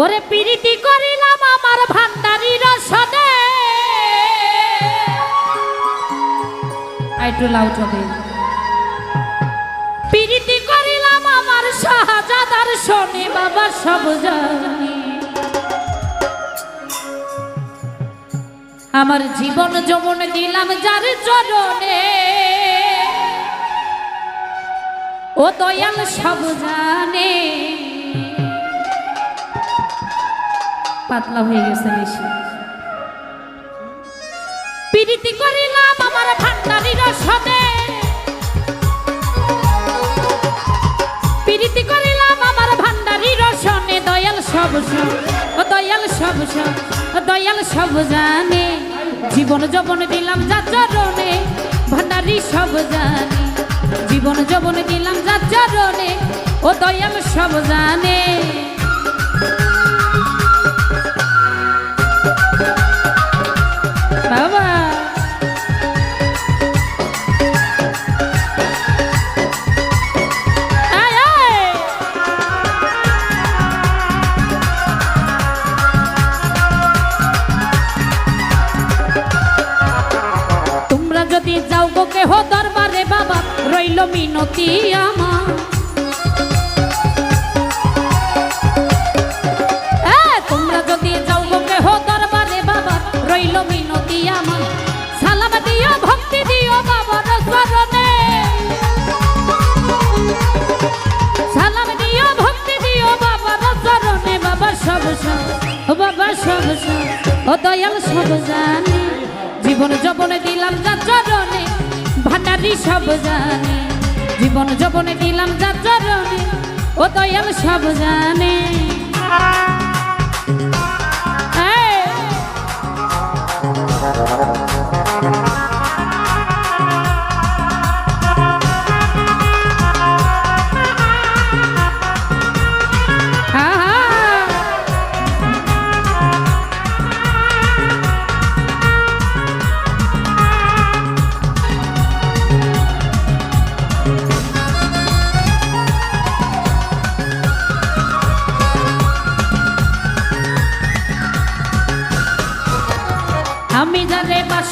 ওরে পিরিতি করিলাম আমার ভান্ডারির রসনে একটু লাউট হবে। পিরিতি করিলাম আমার শাহজাদার শনি বাবা সব জানি। আমার জীবন যমন দিলাম যার চরণে। ও দয়াল সব জানে। পাতলা হয়ে গেছে বেশি। পিরিতি করিলাম আমার ভান্ডারির সনে পিরিতি করিলাম আমার ভান্ডারির সনে দয়াল সব ও দয়াল সব ও দয়াল সব জানে জীবন যবন দিলাম যা চরণে, ভান্ডারি সব জানে জীবন যবন দিলাম যা চরণে, ও দয়াল সব জানে মিনতি আমার। তোমরা যদি যাও কেহ দরবারে বাবা রইল মিনতি আমার। ভক্তি দিও বাবার দিও, ভক্তি দিও বাবার বাবা সব বাবা সব দয়াল সব জানে, জীবন যবনে দিলাম যা চরণে ভান্ডারি সব জানে। জীবন যবনে দিলাম যা চরণে ও দয়াল সব জানে।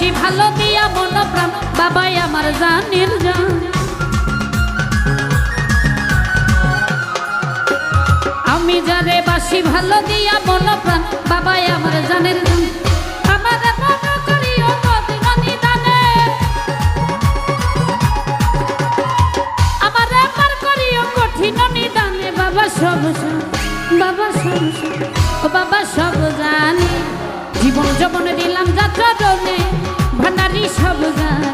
বাসি ভালো দিয়া মন প্রাণ। বাবাই আমার জানির জান। আমি যারে বাসি ভালো দিয়া মন প্রাণ, বাবাই আমার জানের জান। সব জানে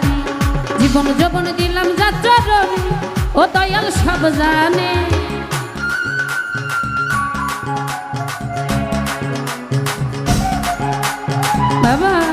জীবন যবন দিলাম যাত্রারণে ও দয়াল সব জানে বাবা।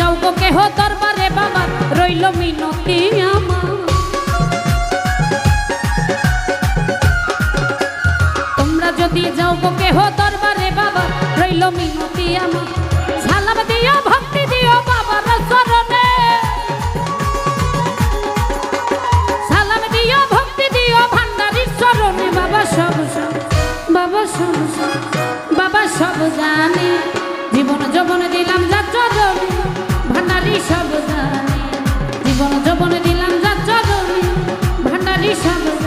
যাও গো কেহ দরবারে বাবা রইল মিনতি আমার। তোমরা যদি যাও গো কেহ দরবারে বাবা রইল মিনতি আমার। সালাম দিও, ভক্তি দিও বাবার চরণে। সালাম দিও, ভক্তি দিও ভান্ডারির চরণে। বাবা সব বাবা সব বাবা সব জানে। জীবন যবন দিলাম যা চরণে। ভান্ডারি সব জীবন যবন দিলাম যা চরণে ভান্ডারি সব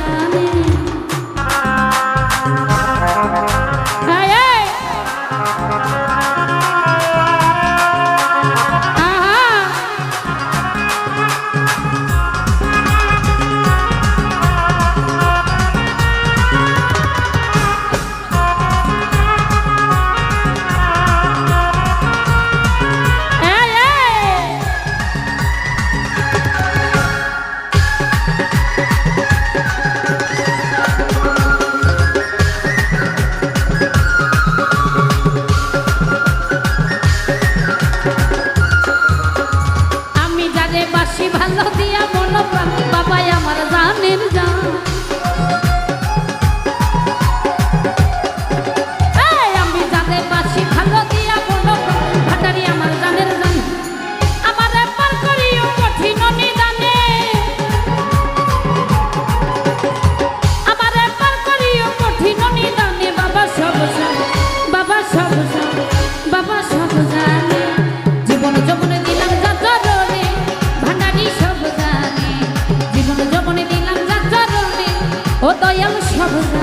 দয়াল সব জানে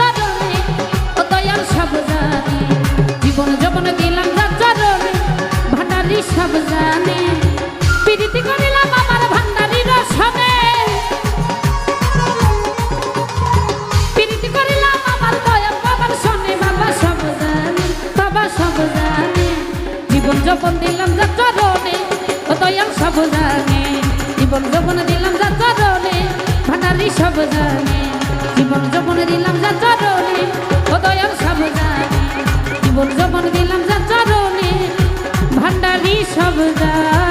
ভান্ডারি সব জানে জীবন যবন দিলাম যাচারণে ও দয়াল জীবন দিলাম যাচারণে ভান্ডারি সব জানে